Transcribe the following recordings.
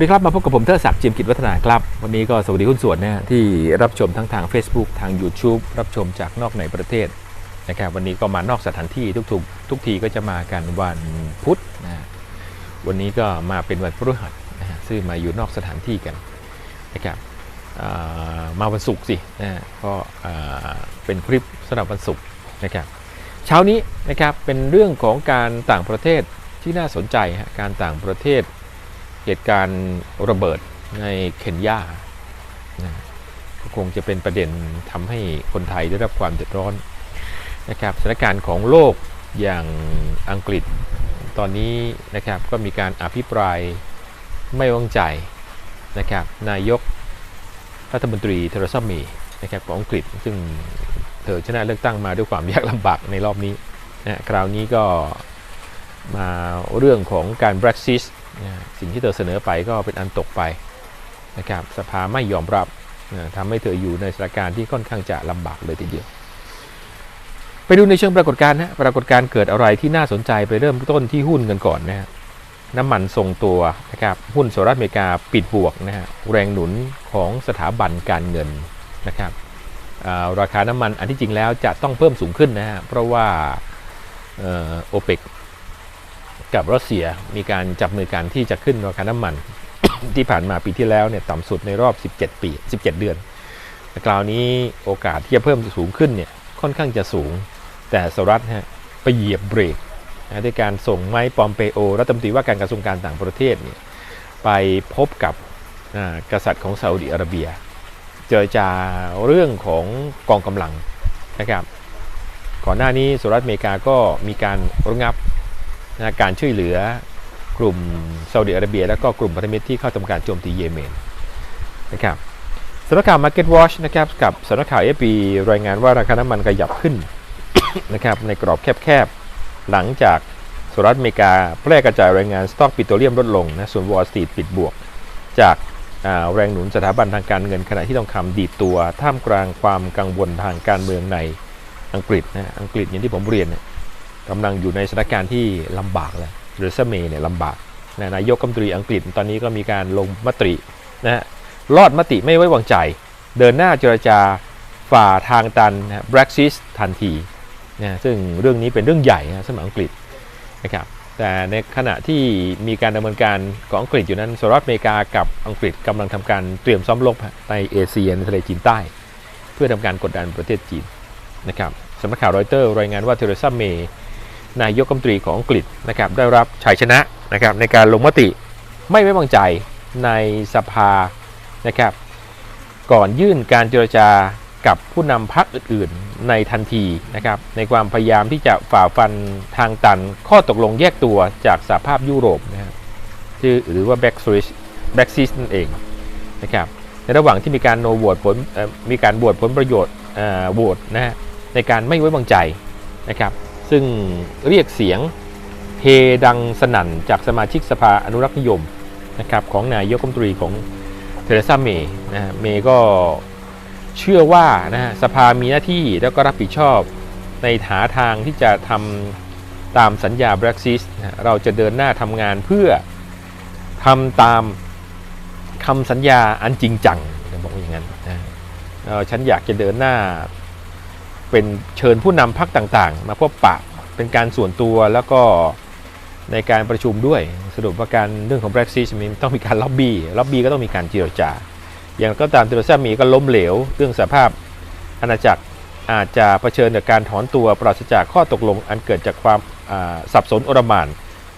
สวัสดีครับมาพบกับผมเทอศักดิ์จิมกิจวัฒนาครับ วันนี้ก็สวัสดีคุณส่วนนะที่รับชมทั้งทาง Facebook ทาง YouTube รับชมจากนอกในประเทศนะครับวันนี้ก็มานอกสถานที่ทุกๆทุกทีก็จะมากันวันพุธนะฮะวันนี้ก็มาเป็นวันพฤหัสนะฮะซึ่งมาอยู่นอกสถานที่กันนะครับมาวันศุกร์สินะฮะก็เป็นคลิปสำหรับวันศุกร์นะครับเช้านี้นะครับเป็นเรื่องของการต่างประเทศที่น่าสนใจฮะการต่างประเทศ เหตุการณ์ระเบิดในเคนยานะก็คงจะเป็นประเด็นทำให้คนไทยได้รับความเดือดร้อนนะครับสถานการณ์ของโลกอย่างอังกฤษตอนนี้นะครับก็มีการอภิปรายไม่วางใจนะครับนายกรัฐมนตรีเทเรซาเมย์นะครับของอังกฤษ ซึ่งเธอชนะเลือกตั้งมาด้วยความยากลำบากในรอบนี้นะคราวนี้ก็มาเรื่องของการ Brexit สิ่งที่เธอเสนอไปก็เป็นอันตกไปนะครับสภาไม่ยอมรับนะทำให้เธออยู่ในสถานการณ์ที่ค่อนข้างจะลำบากเลยทีเดียว ไปดูในเชิงปรากฏการณ์นะปรากฏการณ์เกิดอะไรที่น่าสนใจไปเริ่มต้นที่หุ้นกันก่อนนะฮะน้ำมันทรงตัวนะครับหุ้นสหรัฐอเมริกาปิดบวกนะฮะแรงหนุนของสถาบันการเงินนะครับราคาน้ำมันอันที่จริงแล้วจะต้องเพิ่มสูงขึ้นนะฮะเพราะว่าโอเปก กับรัสเซียมีการจับมือกันที่จะขึ้นราคาน้ำมัน ที่ผ่านมาปีที่แล้วเนี่ยต่ำสุดในรอบ 17 ปี 17 เดือนแต่คราวนี้โอกาสที่จะเพิ่มสูงขึ้นเนี่ยค่อนข้างจะสูง แต่สหรัฐฮะไปเหยียบเบรกนะด้วยการส่งไม้ปอมเปโอรัฐมนตรีว่าการกระทรวงการต่างประเทศเนี่ยไปพบกับกษัตริย์ของซาอุดิอาระเบีย เจรจาเรื่องของกองกำลังนะครับก่อนหน้านี้สหรัฐอเมริกาก็มีการระงับ นะการช่วยเหลือกลุ่มซาอุดิอาระเบีย และก็กลุ่มพันธมิตรที่เข้าทำการโจมตีเยเมนนะครับสำนักข่าว Market Watch นะครับกับสำนักข่าว AFP รายงานว่าราคาน้ำมันขยับขึ้นนะครับในกรอบแคบๆ หลังจากสหรัฐอเมริกาแพร่กระจายรายงานสต็อกปิโตรเลียมลดลงนะส่วน Wall Street ปิดบวก จากแรงหนุนสถาบันทางการเงินขณะที่ทองคำดีดตัวท่ามกลางความกังวลทางการเมืองในอังกฤษนะอังกฤษอย่างที่ผมเรียนนี่ย กำลังอยู่ในสถานการณ์ที่ลำบากแล้วหรือเซเมเนี่ยลำบากนะนายกรัฐมนตรีอังกฤษตอนนี้ก็มีการลงมตินะฮะรอดมติไม่ไว้วางใจ เดินหน้าเจรจาฝ่าทางตันนะ Brexit ทันทีนะซึ่งเรื่องนี้เป็นเรื่องใหญ่นะสำหรับอังกฤษนะครับแต่ในขณะที่มีการดำเนินการของอังกฤษอยู่นั้นสหรัฐอเมริกากับอังกฤษกำลังทำการเตรียมซ้อมรบในเอเชียในทะเลจีนใต้ เพื่อทำการกดดันประเทศจีนนะครับสำนักข่าวรอยเตอร์รายงานว่าเทเรซาเมย์ นายกรัฐมนตรีของอังกฤษนะครับได้รับชัยชนะนะครับในการลงมติไม่ไว้วางใจในสภานะครับก่อนยื่นการเจรจากับผู้นำพรรคอื่นๆ ในทันทีนะครับในความพยายามที่จะฝ่าฟันทางตันข้อตกลงแยกตัวจากสหภาพยุโรปนะครับชื่อหรือว่า Brexit Brexit นั่นเองนะครับในระหว่างที่มีการโนโหวตผลมีการบวชผลประโยชน์โหวตนะฮะในการไม่ไว้วางใจนะครับ ซึ่งเรียกเสียงเฮดังสนั่นจากสมาชิกสภาอนุรักษ์นิยมนะครับของนายกรัฐมนตรีของเทเรซาเมย์นะฮะเมย์ก็เชื่อว่านะฮะสภามีหน้าที่แล้วก็รับผิดชอบในหาทางที่จะทำตามสัญญา Brexit นะเราจะเดินหน้าทำงานเพื่อทำตามคำสัญญาอันจริงจังบอกว่าอย่างนั้นนะฉันอยากจะเดินหน้าเป็นเชิญผู้นำพรรคต่างๆ มาพบปะ เป็นการส่วนตัวแล้วก็ในการประชุมด้วย สรุปว่าการเรื่องของ Brexit มันต้องมีการล็อบบี้ล็อบบี้ก็ต้องมีการเจรจา อย่างก็ตามเทเรซามีก็ล้มเหลว เรื่องสภาพอาณาจักรอาจจะเผชิญกับการถอนตัวปราศจากข้อตกลงอันเกิดจากความสับสนโอรมาน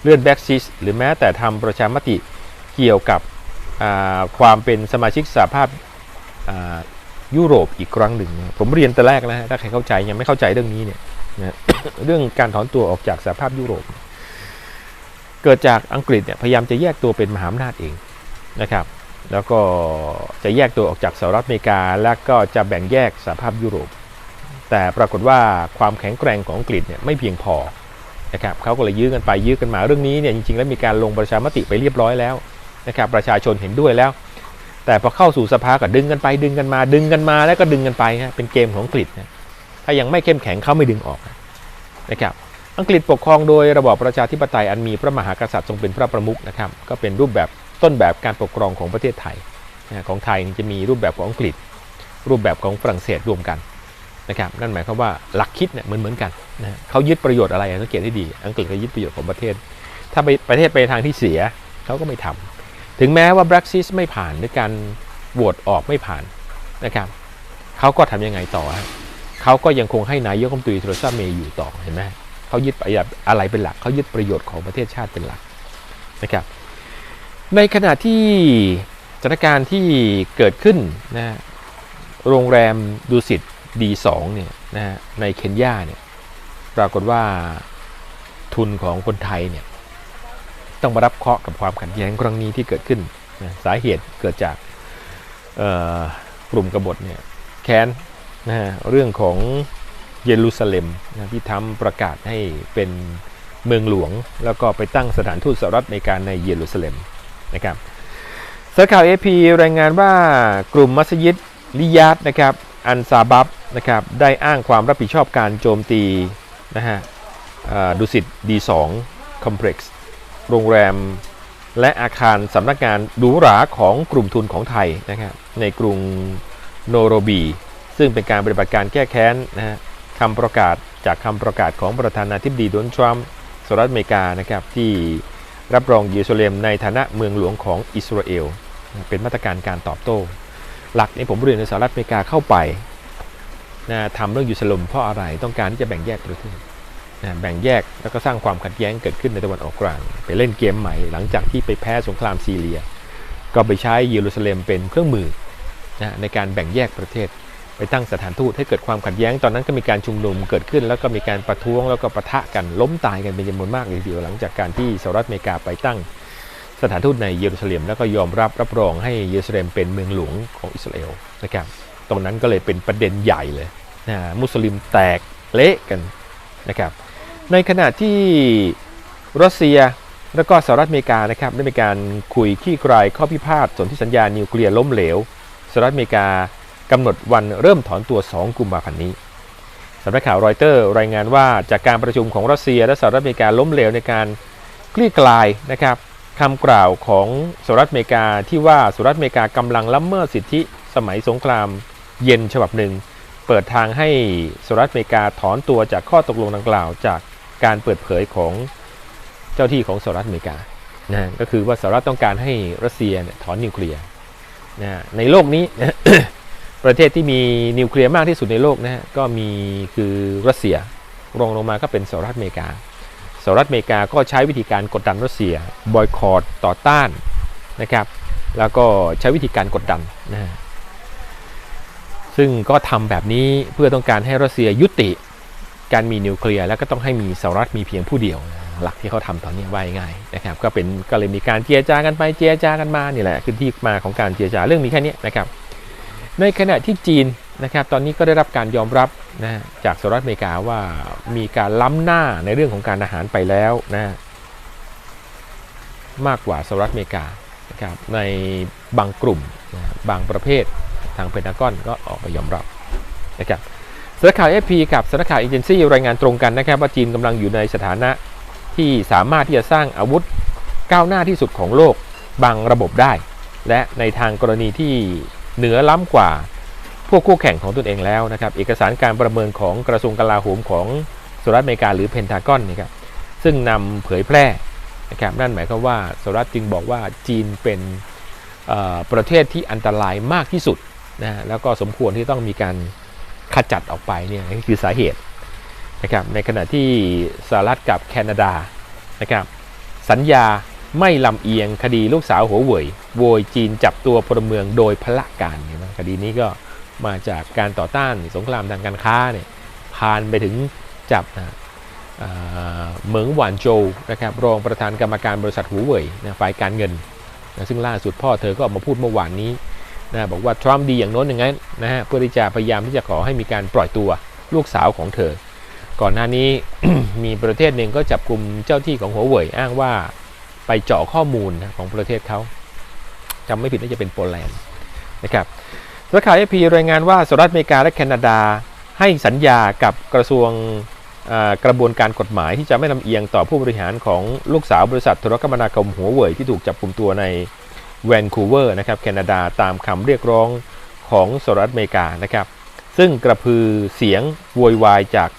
เลื่อน Brexit หรือแม้แต่ทำประชามติเกี่ยวกับความเป็นสมาชิกสหภาพยุโรปอีกครั้งหนึ่ง ผมเรียนแต่แรกแล้วฮะถ้าใครเข้าใจยังไม่เข้าใจเรื่องนี้เนี่ย นะเรื่องการถอนตัวออกจากสหภาพยุโรป เกิดจากอังกฤษเนี่ยพยายามจะแยกตัวเป็นมหาอำนาจเองนะครับ แล้วก็จะแยกตัวออกจากสหรัฐอเมริกา แล้วก็จะแบ่งแยกสหภาพยุโรป แต่ปรากฏว่าความแข็งแกร่งของอังกฤษเนี่ยไม่เพียงพอนะครับเขาก็เลยยื้อกันไปยื้อกันมาเรื่องนี้เนี่ยจริงๆแล้วมีการลงประชามติไปเรียบร้อยแล้วนะครับประชาชนเห็นด้วยแล้ว แต่พอเข้าสู่สภาก็ดึงกันไปดึงกันมาดึงกันมาแล้วก็ดึงกันไปฮะเป็นเกมของอังกฤษนะ ถ้ายังไม่เข้มแข็งเขาไม่ดึงออกนะครับอังกฤษปกครองโดยระบอบประชาธิปไตยอันมีพระมหากษัตริย์ทรงเป็นพระประมุขนะครับก็เป็นรูปแบบต้นแบบการปกครองของประเทศไทยของไทยนี่จะมีรูปแบบของอังกฤษ รูปแบบของฝรั่งเศสรวมกันนะครับนั่นหมายความว่าหลักคิดเนี่ยเหมือนเหมือนกันนะเขายึดประโยชน์อะไรสังเกตให้ดี อังกฤษก็ยึดประโยชน์ของประเทศ ถ้าไปประเทศไปทางที่เสียเขาก็ไม่ทำถึงแม้ว่า Brexit ไม่ผ่านหรือการโหวตออกไม่ผ่านนะครับเขาก็ทำยังไงต่อฮะ เขาก็ยังคงให้นายกรัฐมนตรีโทรซาเมย์อยู่ต่อเห็นไหมเขายึดอะไรเป็นหลักเขายึดประโยชน์ของประเทศชาติเป็นหลักนะครับในขณะที่สถานการณ์ที่เกิดขึ้นนะโรงแรมดูสิต D2 เนี่ยนะฮะในเคนยาเนี่ยปรากฏว่าทุนของคนไทยเนี่ยต้องมารับเคราะห์กับความขัดแย้งครั้งนี้ที่เกิดขึ้นนะสาเหตุเกิดจากกลุ่มกบฏเนี่ยแค้น นะเรื่องของเยรูซาเล็มนะที่ทำประกาศให้เป็นเมืองหลวง แล้วก็ไปตั้งสถานทูตสหรัฐอเมริการในเยรูซาเล็มนะครับสารข่าวเอพีรายงานว่ากลุ่มมัสยิดลิยาดนะครับอันซาบับนะครับได้อ้างความรับผิดชอบการโจมตีนะฮะอ่าดุสิต D2 Complex โรงแรมและอาคารสำนักงานหรูหราของกลุ่มทุนของไทยนะครับในกรุงโนโรบี ซึ่งเป็นการปฏิบัติการแก้แค้นนะฮะคำประกาศจากคำประกาศของประธานาธิบดีโดนัลด์ทรัมป์สหรัฐอเมริกานะครับที่รับรองเยรูซาเล็มในฐานะเมืองหลวงของอิสราเอล เป็นมาตรการการตอบโต้ หลักนี้ผมเรียนในสหรัฐอเมริกาเข้าไปนะทำเรื่องยูสลมเพราะอะไรต้องการที่จะแบ่งแยกประเทศนะแบ่งแยกแล้วก็สร้างความขัดแย้งเกิดขึ้นในตะวันออกกลาง ไปเล่นเกมใหม่หลังจากที่ไปแพ้สงครามซีเรีย ก็ไปใช้เยรูซาเล็มเป็นเครื่องมือนะในการแบ่งแยกประเทศ ไปตั้งสถานทูตให้เกิดความขัดแย้งตอนนั้นก็มีการชุมนุมเกิดขึ้น แล้วก็มีการประท้วงแล้วก็ปะทะกันล้มตายกันเป็นจำนวนมากเลยทีเดียวหลังจากการที่สหรัฐอเมริกาไปตั้งสถานทูตในเยรูซาเล็มแล้วก็ยอมรับรับรองให้เยรูซาเล็มเป็นเมืองหลวงของอิสราเอลนะครับตรงนั้นก็เลยเป็นประเด็นใหญ่เลยนะมุสลิมแตกเละกันนะครับในขณะที่รัสเซียแล้วก็สหรัฐอเมริกานะครับได้มีการคุยขี้คลายข้อพิพาทสนธิสัญญานิวเคลียร์ล้มเหลวสหรัฐอเมริกา กำหนดวันเริ่มถอนตัว 2 กุมภาพันธ์นี้สำนักข่าวรอยเตอร์รายงานว่าจากการประชุมของรัสเซียและสหรัฐอเมริกาล้มเหลวในการคลี่คลายนะครับคำกล่าวของสหรัฐอเมริกาที่ว่าสหรัฐอเมริกากำลังละเมิดสิทธิสมัยสงครามเย็นฉบับหนึ่ง เปิดทางให้สหรัฐอเมริกาถอนตัวจากข้อตกลงดังกล่าว จากการเปิดเผยของเจ้าที่ของสหรัฐอเมริกานะก็คือว่าสหรัฐต้องการให้รัสเซียเนี่ยถอนนิวเคลียร์นะในโลกนี้ ประเทศที่มีนิวเคลียร์มากที่สุดในโลกนะฮะก็มีคือรัสเซียรองลงมาก็เป็นสหรัฐอเมริกาสหรัฐอเมริกาก็ใช้วิธีการกดดันรัสเซียบอยคอรดต่อต้านนะครับแล้วก็ใช้วิธีการกดดันนะฮะซึ่งก็ทำแบบนี้เพื่อต้องการให้รัสเซียยุติการมีนิวเคลียร์แล้วก็ต้องให้มีสหรัฐมีเพียงผู้เดียว หลักที่เขาทำตอนนี้ว่าง่ายนะครับก็เป็นก็เลยมีการเจรจากันไปเจรจากันมานี่แหละคือที่มาของการเจรจาเรื่องมีแค่นี้นะครับ ในขณะที่จีนนะครับตอนนี้ก็ได้รับการยอมรับนะจากสหรัฐอเมริกาว่ามีการล้ำหน้าในเรื่องของการอาหารไปแล้วนะมากกว่าสหรัฐอเมริกานะครับในบางกลุ่มนะบางประเภททางเพนทากอนก็ออกมายอมรับนะครับสำนักข่าว FP กับสำนักข่าวเอเจนซี่รายงานตรงกันนะครับว่าจีนกำลังอยู่ในสถานะที่สามารถที่จะสร้างอาวุธก้าวหน้าที่สุดของโลกบางระบบได้ และในทางกรณีที่ เหนือล้ำกว่าพวกคู่แข่งของตนเองแล้วนะครับ เอกสารการประเมินของกระทรวงกลาโหมของสหรัฐอเมริกาหรือเพนทากอนนะครับซึ่งนำเผยแพร่นะครับนั่นหมายความว่าสหรัฐจึงบอกว่าจีนเป็นประเทศที่อันตรายมากที่สุดนะแล้วก็สมควรที่ต้องมีการขจัดออกไปเนี่ยนี่คือสาเหตุนะครับในขณะที่สหรัฐกับแคนาดานะครับสัญญาไม่ลำเอียงคดีลูกสาวหัวเว่ย โวยจีนจับตัวพลเมืองโดยพละการเนะคดีนี้ก็มาจากการต่อต้านสงครามทางการค้าเนี่ยผ่านไปถึงจับนะเหมิงหวานโจวนะครับรองประธานกรรมการบริษัทหัวเว่ยนะฝ่ายการเงินนะซึ่งล่าสุดพ่อเธอก็ออกมาพูดเมื่อวานนี้นะบอกว่าทรัมป์ดีอย่างโน้นอย่างนั้นนะฮะเพื่อที่จะพยายามที่จะขอให้มีการปล่อยตัวลูกสาวของเธอ ก่อนหน้านี้มีประเทศหนึ่งก็จับกลุ่มเจ้าที่ของหัวเว่ยอ้างว่าไปเจาะข้อมูลของประเทศเขา จำไม่ผิดน่าจะเป็นโปแลนด์นะครับสำนักข่าวเอพีรายงานว่าสหรัฐอเมริกาและแคนาดาให้สัญญากับกระทรวงกระบวนการกฎหมายที่จะไม่ลำเอียงต่อผู้บริหารของลูกสาวบริษัทโทรคมนาคมหัวเว่ยที่ถูกจับกลุ่มตัวในแวนคูเวอร์นะครับแคนาดาตามคำเรียกร้องของสหรัฐอเมริกานะครับ ซึ่งกระพือเสียงโวยวายจาก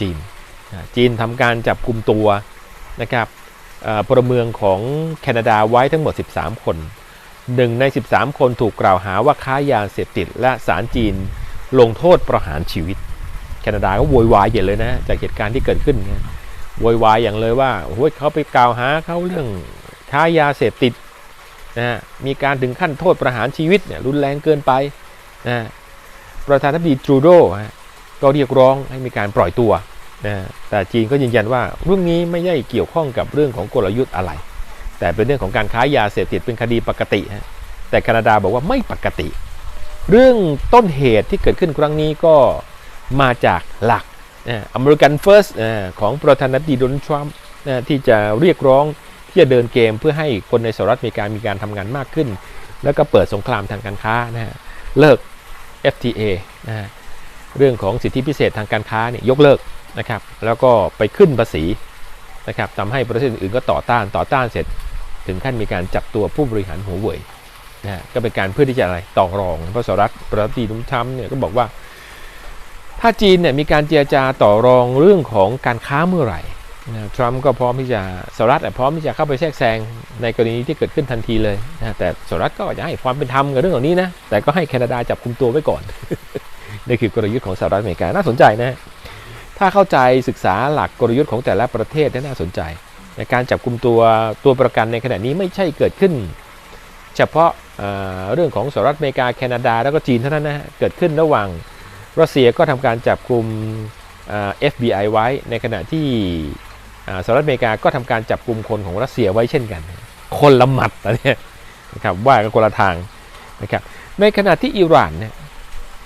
จีน จีนทำการจับกลุ่มตัวนะครับ พลเมืองของแคนาดาไว้ทั้งหมด 13 คนหนึ่งใน 13 คนถูกกล่าวหาว่าค้ายาเสพติดและศาลจีนลงโทษประหารชีวิต แคนาดาก็โวยวายใหญ่เลยนะ จากเหตุการณ์ที่เกิดขึ้นโวยวายอย่างเลยว่าโอ้โหเขาไปกล่าวหาเขาเรื่องค้ายาเสพติดนะมีการถึงขั้นโทษประหารชีวิตเนี่ยรุนแรงเกินไปนะประธานาธิบดีทรูโดก็เรียกร้องให้มีการปล่อยตัว นะแต่จีนก็ยืนยันว่าเรื่องนี้ไม่ได้เกี่ยวข้องกับเรื่องของกลยุทธ์อะไร แต่เป็นเรื่องของการค้ายาเสพติดเป็นคดีปกติฮะแต่แคนาดาบอกว่าไม่ปกติ เรื่องต้นเหตุที่เกิดขึ้นครั้งนี้ก็มาจากหลักอเมริกันเฟิร์สของประธานาธิบดีโดนัลด์ทรัมป์ที่จะเรียกร้องที่จะเดินเกมเพื่อให้คนในสหรัฐอเมริกามีการทำงานมากขึ้น แล้วก็เปิดสงครามทางการค้านะฮะเลิก FTA นะฮะเรื่องของสิทธิพิเศษทางการค้าเนี่ยยกเลิก นะครับ แล้วก็ไปขึ้นภาษีนะครับทำให้ประเทศอื่นๆก็ต่อต้านต่อต้านเสร็จ ถึงขั้นมีการจับตัวผู้บริหารหัวเว่ยนะฮะก็เป็นการเพื่อที่จะอะไรต่อรองเพราะสหรัฐประธานาธิบดีดุมทรัมป์เนี่ยก็บอกว่า ถ้าจีนเนี่ยมีการเจรจาต่อรองเรื่องของการค้าเมื่อไหร่นะทรัมป์ก็พร้อมที่จะสหรัฐพร้อมที่จะเข้าไปแทรกแซงในกรณีที่เกิดขึ้นทันทีเลยนะแต่สหรัฐก็จะให้ความเป็นธรรมกับเรื่องเหล่านี้นะแต่ก็ให้แคนาดาจับคุมตัวไว้ก่อนนี่คือกลยุทธ์ของสหรัฐอเมริกาน่าสนใจนะ ถ้าเข้าใจศึกษาหลักกลยุทธ์ของแต่ละประเทศน่าสนใจในการจับกลุ่มตัวตัวประกันในขณะนี้ไม่ใช่เกิดขึ้น เฉพาะเรื่องของสหรัฐอเมริกาแคนาดาแล้วก็จีนเท่านั้นนะฮะเกิดขึ้นระหว่างรัสเซียก็ทำการจับกลุ่ม FBI ไว้ในขณะที่สหรัฐอเมริกาก็ทำการจับกลุ่มคนของรัสเซียไว้เช่นกัน คนละหมัดนะเนี่ยนะครับว่ากันคนละทางนะครับในขณะที่อิหร่านเนี่ย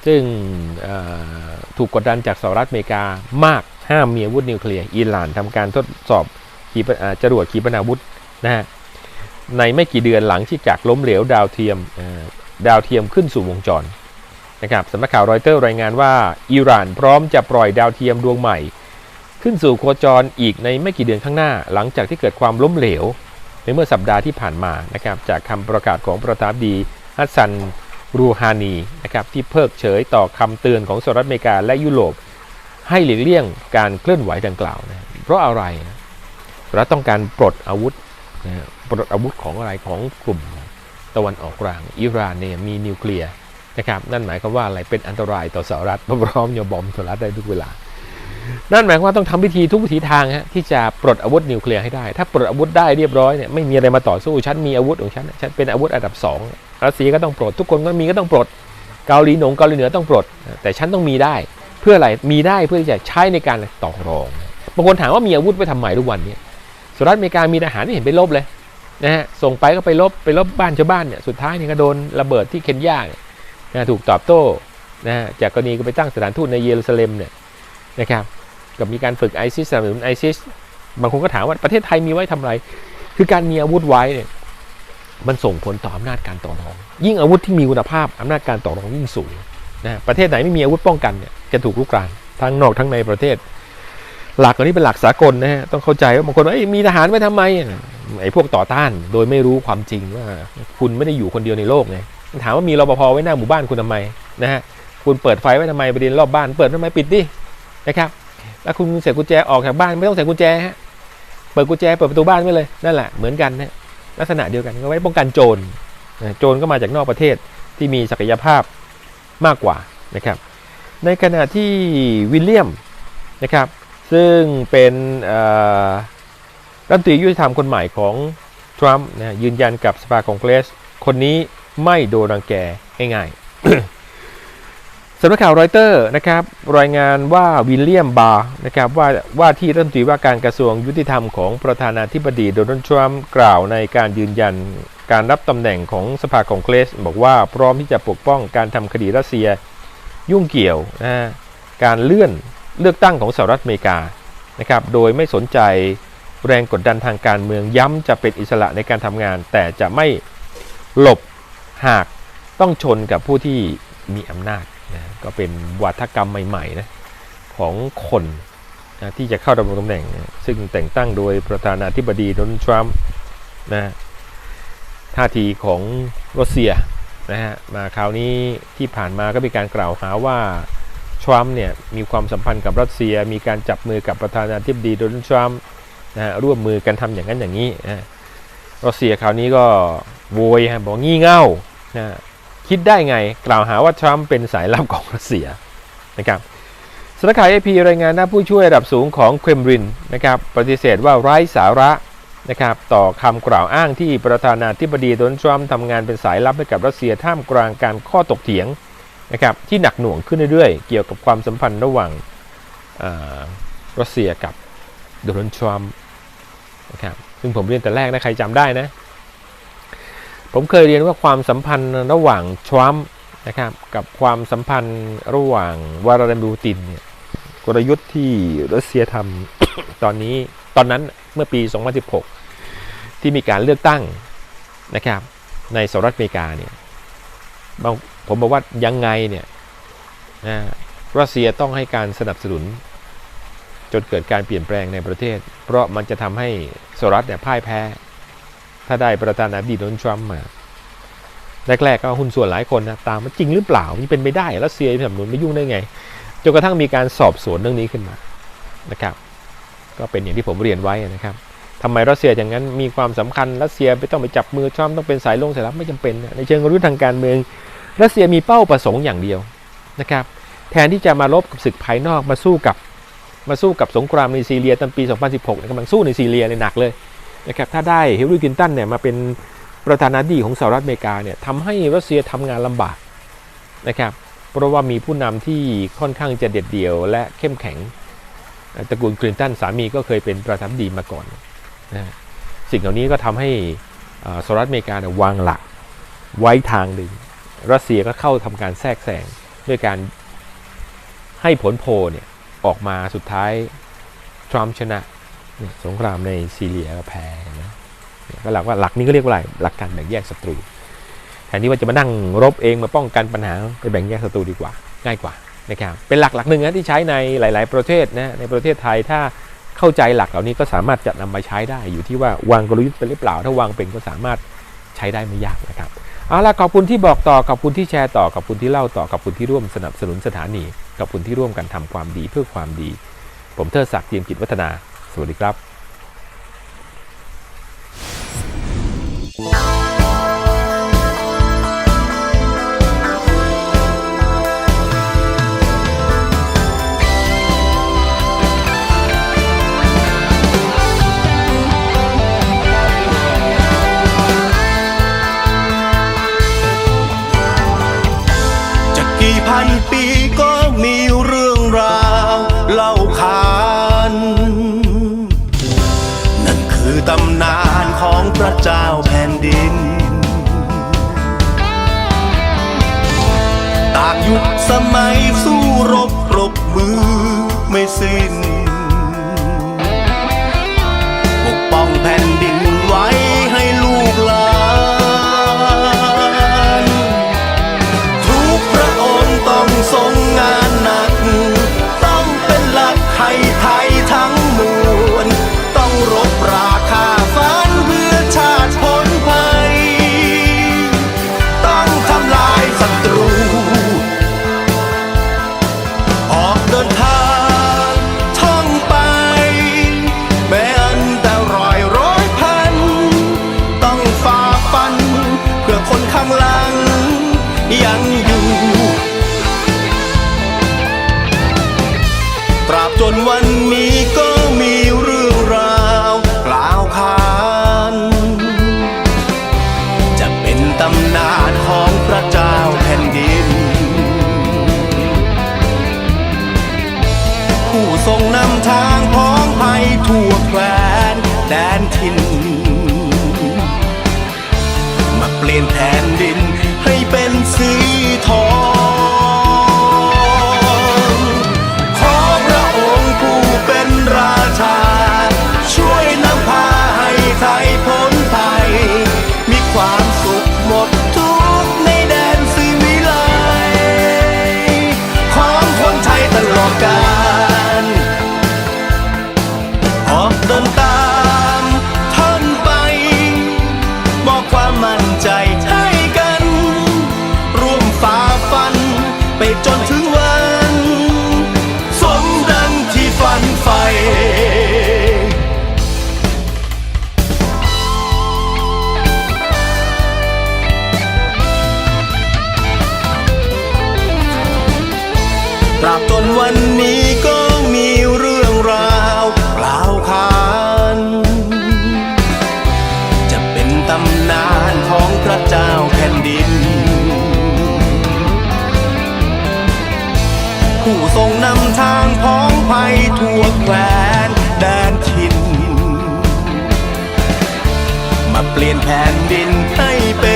ซึ่ง ถูกกดดันจากสหรัฐอเมริกามากห้ามมีอาวุธนิวเคลียร์อิหร่านทำการทดสอบขีปจรวดขีปนาวุธนะฮะในไม่กี่เดือนหลังที่จากล้มเหลวดาวเทียมดาวเทียมขึ้นสู่วงจรนะครับสำนักข่าวรอยเตอร์รายงานว่าอิหร่านพร้อมจะปล่อยดาวเทียมดวงใหม่ ขึ้นสู่โคจรอีกในไม่กี่เดือนข้างหน้า หลังจากที่เกิดความล้มเหลวในเมื่อสัปดาห์ที่ผ่านมานะครับจากคำประกาศของประธานดีฮัสซัน รูฮานีนะครับที่เพิกเฉยต่อคำเตือนของสหรัฐอเมริกาและยุโรป ให้หลีกเลี่ยงการเคลื่อนไหวดังกล่าวนะเพราะอะไรนะสหรัฐต้องการปลดอาวุธนะปลดอาวุธของอะไรของกลุ่มตะวันออกกลางอิหร่านเนี่ยมีนิวเคลียร์นะครับนั่นหมายความว่าอะไรเป็นอันตรายต่อสหรัฐพร้อมจะบอมสหรัฐได้ทุกเวลา นั่นหมายความว่าต้องทำพิธีทุกวิถีทางฮะที่จะปลดอาวุธนิวเคลียร์ให้ได้ ถ้าปลดอาวุธได้เรียบร้อยเนี่ยไม่มีอะไรมาต่อสู้ฉันมีอาวุธของฉันฉันเป็นอาวุธอันดับสอง รัสเซียก็ต้องปลดทุกคนก็มีก็ต้องปลดเกาหลีหนงเกาหลีเหนือต้องปลด แต่ฉันต้องมีได้ เพื่ออะไรมีได้เพื่อที่จะใช้ในการต่อรองบางคนถามว่ามีอาวุธไว้ทำไมทุกวันนี้สหรัฐอเมริกามีทหารที่เห็นไปลบเลยนะฮะส่งไปก็ไปลบไปลบบ้านชาวบ้านเนี่ยสุดท้ายเนี่ยก็โดนระเบิดที่เคนยาเนี่ยนะถูกตอบโต้นะฮะจากกรณีก็ไปตั้งสถานทูตในเยรูซาเล็มเนี่ยนะครับกับมีการฝึกไอซิสสนับสนุนไอซิสบางคนก็ถามว่าประเทศไทยมีไว้ทำอะไร คือการมีอาวุธไว้เนี่ย มันส่งผลต่ออำนาจการต่อรอง ยิ่งอาวุธที่มีคุณภาพอำนาจการต่อรองยิ่งสูงนะประเทศไหนไม่มีอาวุธป้องกันเนี่ยจะถูกลุกรานทั้งนอกทั้งในประเทศ หลักอันนี้เป็นหลักสากลนะฮะต้องเข้าใจว่าบางคนว่ามีทหารไว้ทำไมไอ้พวกต่อต้านโดยไม่รู้ความจริงว่า คุณไม่ได้อยู่คนเดียวในโลกไงถามว่ามีรปภไว้หน้าหมู่บ้านคุณทำไมนะฮะคุณเปิดไฟไว้ทำไมประเด็นรอบบ้าน เปิดทำไมปิดดินะครับแล้วคุณเสียกุญแจออกจากบ้านไม่ต้องใส่กุญแจฮะเปิดกุญแจเปิดประตูบ้านไว้เลยนั่นแหละเหมือนกันนะ ลักษณะเดียวกันก็ไว้ป้องกันโจรโจรก็มาจากนอกประเทศที่มีศักยภาพมากกว่านะครับในขณะที่วิลเลียมนะครับซึ่งเป็นรัฐมนตรียุติธรรมคนใหม่ของทรัมป์นะยืนยันกับสภาคองเกรส คนนี้ไม่โดนรังแกง่ายๆ สำนักข่าวรอยเตอร์นะครับรายงานว่าวิลเลียมบาร์นะครับว่าว่าที่รัฐมนตรีว่าการกระทรวงยุติธรรมของประธานาธิบดีโดนัลด์ทรัมป์กล่าวในการยืนยันการรับตำแหน่งของสภาคองเกรสบอกว่าพร้อมที่จะปกป้องการทำคดีรัสเซียยุ่งเกี่ยวนะการเลื่อนเลือกตั้งของสหรัฐอเมริกานะครับโดยไม่สนใจแรงกดดันทางการเมืองย้ำจะเป็นอิสระในการทำงาน แต่จะไม่หลบหากต้องชนกับผู้ที่มีอำนาจ นะก็เป็นวัฒกรรมใหม่ๆนะของคนนะที่จะเข้าดำรงตำแหน่งนะซึ่งแต่งตั้งโดยประธานาธิบดีโดนัลด์ทรัมป์นะท่าทีของรัสเซียนะฮะมาคราวนี้ที่ผ่านมาก็มีการกล่าวหาว่าทรัมป์เนี่ยมีความสัมพันธ์กับรัสเซีย มีการจับมือกับประธานาธิบดีโดนัลด์ทรัมป์นะฮะร่วมมือกันทำอย่างนั้นอย่างนี้นะรัสเซียคราวนี้ก็โวยฮะบอกงี่เง่านะ คิดได้ไงกล่าวหาว่าทรัมป์เป็นสายลับของรัสเซียนะครับสำนักข่าวเอพีรายงานว่าผู้ช่วยระดับสูงของเครมรินนะครับปฏิเสธว่าไร้สาระนะครับต่อคำกล่าวอ้างที่ประธานาธิบดีโดนัทรัมป์ทำงานเป็นสายลับให้กับรัสเซียท่ามกลางการข้อตกเถียงนะครับที่หนักหน่วงขึ้นเรื่อยๆ เกี่ยวกับความสัมพันธ์ระหว่างรัสเซียกับโดนัลด์ทรัมป์นะครับซึ่งผมเรียนแต่แรกนะใครจำได้นะ ผมเคยเรียนว่าความสัมพันธ์ระหว่างทรัมป์นะครับกับความสัมพันธ์ระหว่างวลาดามิร์ปูตินเนี่ยกลยุทธ์ที่รัสเซียทำตอนนี้ตอนนั้นเมื่อปี 2016 ที่มีการเลือกตั้งนะครับในสหรัฐอเมริกาเนี่ยผมบอกว่ายังไงเนี่ยนะรัสเซียต้องให้การสนับสนุน จนเกิดการเปลี่ยนแปลงในประเทศ เพราะมันจะทำให้สหรัฐเนี่ยพ่ายแพ้ ถ้าได้ประธานาธิบดีโดนัลด์ทรัมป์มาแรกๆก็หุ้นส่วนหลายคนนะตามว่าจริงหรือเปล่ามันเป็นไปได้รัสเซียสนับสนุนไม่ยุ่งได้ไงจนกระทั่งมีการสอบสวนเรื่องนี้ขึ้นมานะครับ ก็เป็นอย่างที่ผมเรียนไว้นะครับทำไมรัสเซียอย่างนั้นมีความสำคัญรัสเซียไม่ต้องไปจับมือทรัมป์ต้องเป็นสายลงสายรับไม่จำเป็น ในเชิงกลยุทธ์ทางการเมือง รัสเซียมีเป้าประสงค์อย่างเดียวนะครับ แทนที่จะมาลบกับศึกภายนอกมาสู้กับมาสู้กับสงครามในซีเรียตอนปี 2016กำลังสู้ในซีเรียเลยหนักเลย นะครับถ้าได้เฮลลีคลินตันเนี่ยมาเป็นประธานาธิบดีของสหรัฐอเมริกาเนี่ยทำให้รัสเซียทำงานลำบากนะครับเพราะว่ามีผู้นำที่ค่อนข้างจะเด็ดเดี่ยว และเข้มแข็งตระกูลคลินตันสามีก็เคยเป็นประธานาธิบดีมาก่อนนะสิ่งเหล่านี้ก็ทำให้สหรัฐอเมริกาวางหลักไว้ทางหนึ่ง รัสเซียก็เข้าทำการแทรกแซงด้วยการให้ผลโพเนี่ยออกมาสุดท้ายทรัมป์ชนะ สงครามในซีเรียก็แพ้นะก็หลักว่าหลักนี้ก็เรียกว่าอะไรหลักการแบ่งแยกศัตรูแทนที่ว่าจะมานั่งรบเองมาป้องกันปัญหาไปแบ่งแยกศัตรูดีกว่า ง่ายกว่านะครับเป็นหลักหลักหนึ่งนะที่ใช้ในหลาย ๆ ประเทศนะในประเทศไทยถ้าเข้าใจหลักเหล่านี้ก็สามารถจะนำมาใช้ได้อยู่ที่ว่าวางกลยุทธ์เป็นหรือเปล่า ถ้าวางเป็นก็สามารถใช้ได้ไม่ยากนะครับเอาล่ะขอบคุณที่บอกต่อขอบคุณที่แชร์ต่อขอบคุณที่เล่าต่อขอบคุณที่ร่วมสนับสนุนสถานีขอบคุณที่ร่วมกันทำความดีเพื่อความดี ผมเทิดศักดิ์เทียมกิจวัฒนา สวัสดีครับ เจ้าแผ่นดินตากยุคสมัยสู้รบปรบมือไม่สิ้น นทางาบจนวันนี้ก็มีเรื่องราวกล่าวขานจะเป็นตำนานของพระเจ้าแผ่นดิน ผู้ทรงนำทางพ้องภัยทั่วแคว้นแดนถิ่น มาเปลี่ยนแผ่นดินให้เป็น